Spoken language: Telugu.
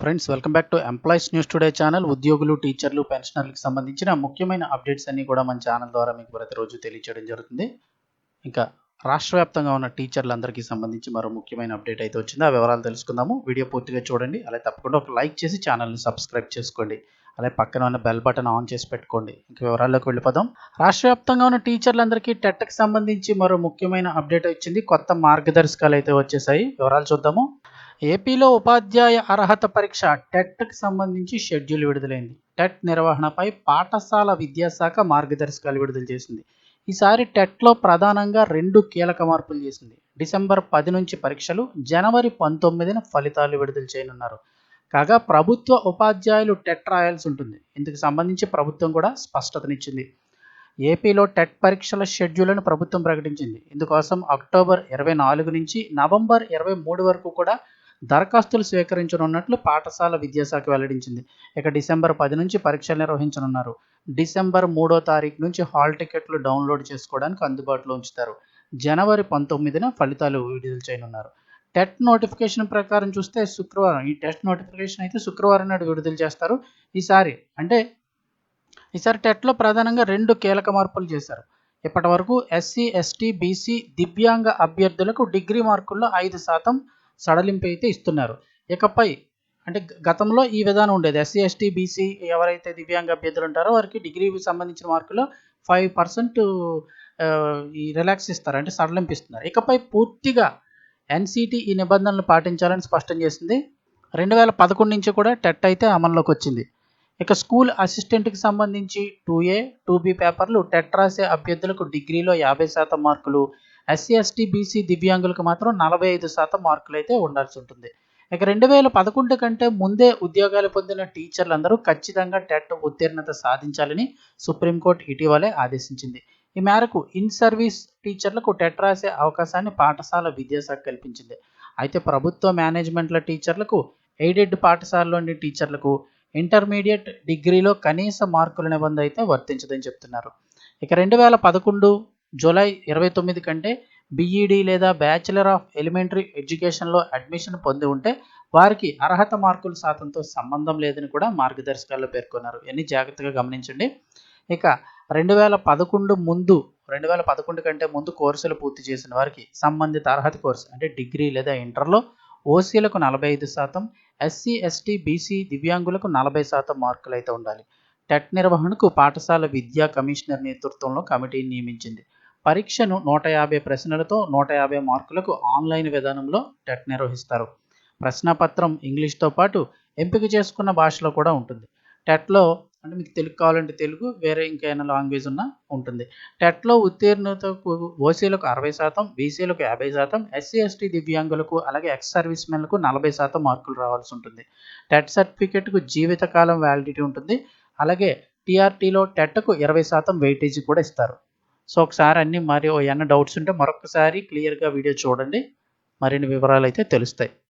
Friends welcome back to employees news today channel ఉద్యోగులు టీచర్లు పెన్షనర్లకు సంబంధించిన ముఖ్యమైన అప్డేట్స్ అన్ని కూడా మన ఛానల్ ద్వారా మీకు ప్రతిరోజు తెలియచేయడం జరుగుతుంది. ఇంకా రాష్ట్ర వ్యాప్తంగా ఉన్న టీచర్లందరికీ సంబంధించి మరో ముఖ్యమైన అప్డేట్ అయితే వచ్చింది. ఆ వివరాలు తెలుసుకుందాము. వీడియో పూర్తిగా చూడండి. అలాగే తప్పకుండా ఒక లైక్ చేసి ఛానల్ని సబ్స్క్రైబ్ చేసుకోండి. అలాగే పక్కన ఉన్న బెల్ బటన్ ఆన్ చేసి పెట్టుకోండి. ఇంకా వివరాల్లోకి వెళ్ళిపోదాం. రాష్ట్ర వ్యాప్తంగా ఉన్న టీచర్లందరికీ టెట్కి సంబంధించి మరో ముఖ్యమైన అప్డేట్ వచ్చింది. కొత్త మార్గదర్శకాలు అయితే వచ్చేసాయి. వివరాలు చూద్దాము. ఏపీలో ఉపాధ్యాయ అర్హత పరీక్ష టెట్కి సంబంధించి షెడ్యూల్ విడుదలైంది. టెట్ నిర్వహణపై పాఠశాల విద్యాశాఖ మార్గదర్శకాలు విడుదల చేసింది. ఈసారి టెట్లో ప్రధానంగా రెండు కీలక మార్పులు చేసింది. డిసెంబర్ పది నుంచి పరీక్షలు జనవరి పంతొమ్మిదిన ఫలితాలు విడుదల చేయనున్నారు. కాగా ప్రభుత్వ ఉపాధ్యాయులు టెట్ రాయాల్సి ఉంటుంది. ఇందుకు సంబంధించి ప్రభుత్వం కూడా స్పష్టతనిచ్చింది. ఏపీలో టెట్ పరీక్షల షెడ్యూల్ను ప్రభుత్వం ప్రకటించింది. ఇందుకోసం అక్టోబర్ ఇరవై నాలుగు నుంచి నవంబర్ ఇరవై మూడు వరకు కూడా దరఖాస్తులు స్వీకరించనున్నట్లు పాఠశాల విద్యాశాఖ వెల్లడించింది. ఇక డిసెంబర్ పది నుంచి పరీక్షలు నిర్వహించనున్నారు. డిసెంబర్ మూడో తారీఖు నుంచి హాల్ టికెట్లు డౌన్లోడ్ చేసుకోవడానికి అందుబాటులో ఉంచుతారు. జనవరి పంతొమ్మిదిన ఫలితాలు విడుదల చేయనున్నారు. టెట్ నోటిఫికేషన్ ప్రకారం చూస్తే శుక్రవారం ఈ టెస్ట్ నోటిఫికేషన్ అయితే శుక్రవారం నాడు విడుదల చేస్తారు. ఈసారి అంటే ఈసారి టెట్లో ప్రధానంగా రెండు కీలక మార్పులు చేశారు. ఇప్పటి వరకు ఎస్సీ ఎస్టీ బీసీ దివ్యాంగ అభ్యర్థులకు డిగ్రీ మార్కుల్లో ఐదు శాతం సడలింపు అయితే ఇస్తున్నారు. ఇకపై అంటే గతంలో ఈ విధానం ఉండేది. ఎస్సీ ఎస్టీ బీసీ ఎవరైతే దివ్యాంగ అభ్యర్థులు ఉంటారో వారికి డిగ్రీకి సంబంధించిన మార్కులు ఫైవ్ పర్సెంట్ ఈ రిలాక్స్ ఇస్తారు. అంటే సడలింపు ఇస్తున్నారు ఇకపై పూర్తిగా ఎన్సీటీ ఈ నిబంధనలు పాటించాలని స్పష్టం చేసింది. రెండు వేల పదకొండు నుంచి కూడా టెట్ అయితే అమల్లోకి వచ్చింది. ఇక స్కూల్ అసిస్టెంట్కి సంబంధించి టూ ఏ టూ బి పేపర్లు టెట్ రాసే అభ్యర్థులకు డిగ్రీలో యాభై శాతం మార్కులు ఎస్సీ ఎస్టీ బీసీ దివ్యాంగులకు మాత్రం నలభై ఐదు శాతం మార్కులు అయితే ఉండాల్సి ఉంటుంది. ఇక రెండు వేల పదకొండు కంటే ముందే ఉద్యోగాలు పొందిన టీచర్లందరూ ఖచ్చితంగా టెట్ ఉత్తీర్ణత సాధించాలని సుప్రీంకోర్టు ఇటీవలే ఆదేశించింది. ఈ మేరకు ఇన్ సర్వీస్ టీచర్లకు టెట్ రాసే అవకాశాన్ని పాఠశాల విద్యాశాఖ కల్పించింది. అయితే ప్రభుత్వ మేనేజ్మెంట్ల టీచర్లకు ఎయిడెడ్ పాఠశాలలోని టీచర్లకు ఇంటర్మీడియట్ డిగ్రీలో కనీస మార్కుల నిబంధన అయితే వర్తించదని చెప్తున్నారు. ఇక రెండు వేల పదకొండు జూలై ఇరవై తొమ్మిది కంటే బీఈడి లేదా బ్యాచిలర్ ఆఫ్ ఎలిమెంటరీ ఎడ్యుకేషన్లో అడ్మిషన్ పొంది ఉంటే వారికి అర్హత మార్కుల శాతంతో సంబంధం లేదని కూడా మార్గదర్శకాల్లో పేర్కొన్నారు. ఇవన్నీ జాగ్రత్తగా గమనించండి. ఇక రెండు వేల పదకొండు ముందు రెండు వేల పదకొండు కంటే ముందు కోర్సులు పూర్తి చేసిన వారికి సంబంధిత అర్హత కోర్సు అంటే డిగ్రీ లేదా ఇంటర్లో ఓసీలకు నలభై ఐదు శాతం ఎస్సీ ఎస్టీ బీసీ దివ్యాంగులకు నలభై శాతం మార్కులు అయితే ఉండాలి. టెట్ నిర్వహణకు పాఠశాల విద్యా కమిషనర్ నేతృత్వంలో కమిటీని నియమించింది. పరీక్షను నూట యాభై ప్రశ్నలతో నూట యాభై మార్కులకు ఆన్లైన్ విధానంలో టెట్ నిర్వహిస్తారు. ప్రశ్నపత్రం ఇంగ్లీష్తో పాటు ఎంపిక చేసుకున్న భాషలో కూడా ఉంటుంది. టెట్లో అంటే మీకు తెలుగు కావాలంటే తెలుగు వేరే ఇంకేమైనా లాంగ్వేజ్ ఉన్నా ఉంటుంది. టెట్లో ఉత్తీర్ణతకు ఓసీలకు అరవై శాతం బీసీలకు యాభై శాతం ఎస్సీ ఎస్టీ దివ్యాంగులకు అలాగే ఎక్స్ సర్వీస్ మెన్లకు నలభై శాతం మార్కులు రావాల్సి ఉంటుంది. టెట్ సర్టిఫికేట్కు జీవితకాలం వ్యాలిడిటీ ఉంటుంది. అలాగే టీఆర్టీలో టెట్కు ఇరవై శాతం వెయిటేజీ కూడా ఇస్తారు. సో ఒకసారి అన్ని మరి ఏమైనా డౌట్స్ ఉంటే మరొకసారి క్లియర్గా వీడియో చూడండి. మరిన్ని వివరాలు అయితే తెలుస్తాయి.